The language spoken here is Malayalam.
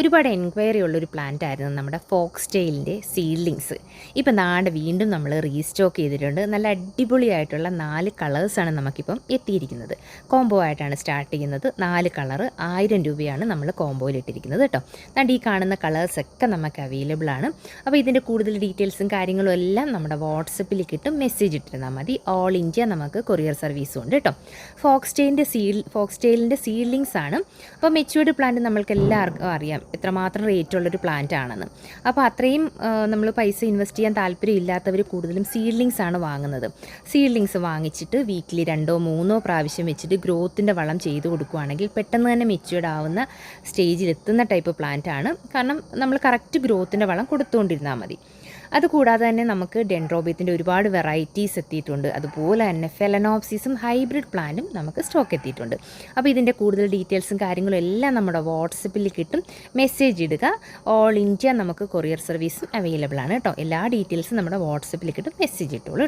ഒരുപാട് എൻക്വയറി ഉള്ളൊരു പ്ലാന്റ് ആയിരുന്നു നമ്മുടെ ഫോക്സ് ടെയിലിന്റെ സീഡ്ലിങ്സ് ഇപ്പം നാട് വീണ്ടും നമ്മൾ റീസ്റ്റോക്ക് ചെയ്തിട്ടുണ്ട്. നല്ല അടിപൊളിയായിട്ടുള്ള നാല് കളേഴ്സാണ് നമുക്കിപ്പം എത്തിയിരിക്കുന്നത്. കോംബോ ആയിട്ടാണ് സ്റ്റാർട്ട് ചെയ്യുന്നത്. നാല് കളർ ആയിരം രൂപയാണ് നമ്മൾ കോംബോയിൽ ഇട്ടിരിക്കുന്നത് കേട്ടോ. അതുകൊണ്ട് ഈ കാണുന്ന കളേഴ്സൊക്കെ നമുക്ക് അവൈലബിൾ ആണ്. അപ്പോൾ ഇതിന്റെ കൂടുതൽ ഡീറ്റെയിൽസും കാര്യങ്ങളും എല്ലാം നമ്മുടെ വാട്സപ്പിൽ കിട്ടും. മെസ്സേജ് ഇട്ടിരുന്നാൽ മതി. ഓൾ ഇന്ത്യ നമുക്ക് കൊറിയർ സർവീസും ഉണ്ട് കേട്ടോ. ഫോക്സ് ടെയിലിന്റെ സീഡ് ഫോക്സ് ടെയിലിന്റെ സീഡ്ലിങ്സ് ആണ് അപ്പോൾ മെച്യൂർഡ് പ്ലാന്റ് നമ്മൾക്ക് എല്ലാവർക്കും അറിയാം. എത്രമാത്രം റേറ്റ് ഉള്ളൊരു പ്ലാന്റ് ആണെന്ന്. അപ്പോൾ അത്രയും നമ്മൾ പൈസ ഇൻവെസ്റ്റ് ചെയ്യാൻ താല്പര്യം ഇല്ലാത്തവർ കൂടുതലും സീഡ്ലിങ്സ് ആണ് വാങ്ങുന്നത്. സീഡ്ലിങ്സ് വാങ്ങിച്ചിട്ട് വീക്കിലി രണ്ടോ മൂന്നോ പ്രാവശ്യം വെച്ചിട്ട് ഗ്രോത്തിന്റെ വളം ചെയ്ത് കൊടുക്കുകയാണെങ്കിൽ പെട്ടെന്ന് തന്നെ മെച്യൂർഡ് ആവുന്ന സ്റ്റേജിൽ എത്തുന്ന ടൈപ്പ് പ്ലാന്റ് ആണ്. കാരണം നമ്മൾ കറക്റ്റ് ഗ്രോത്തിന്റെ വളം കൊടുത്തുകൊണ്ടിരുന്നാൽ മതി. അതുകൂടാതെ തന്നെ നമുക്ക് ഡെൻഡ്രോബിയത്തിന്റെ ഒരുപാട് വെറൈറ്റീസ് എത്തിയിട്ടുണ്ട്. അതുപോലെ തന്നെ ഫെലനോപ്സിസും ഹൈബ്രിഡ് പ്ലാന്റും നമുക്ക് സ്റ്റോക്ക് എത്തിയിട്ടുണ്ട്. അപ്പോൾ ഇതിന്റെ കൂടുതൽ ഡീറ്റെയിൽസും കാര്യങ്ങളും എല്ലാം നമ്മുടെ വാട്സപ്പിൽ കിട്ടും. മെസ്സേജ് ഇടുക. ഓൾ ഇന്ത്യ നമുക്ക് കൊറിയർ സർവീസും അവൈലബിൾ ആണ് കേട്ടോ. എല്ലാ ഡീറ്റെയിൽസും നമ്മുടെ വാട്സപ്പിൽ കിട്ടും. മെസ്സേജ് ഇട്ടോളൂ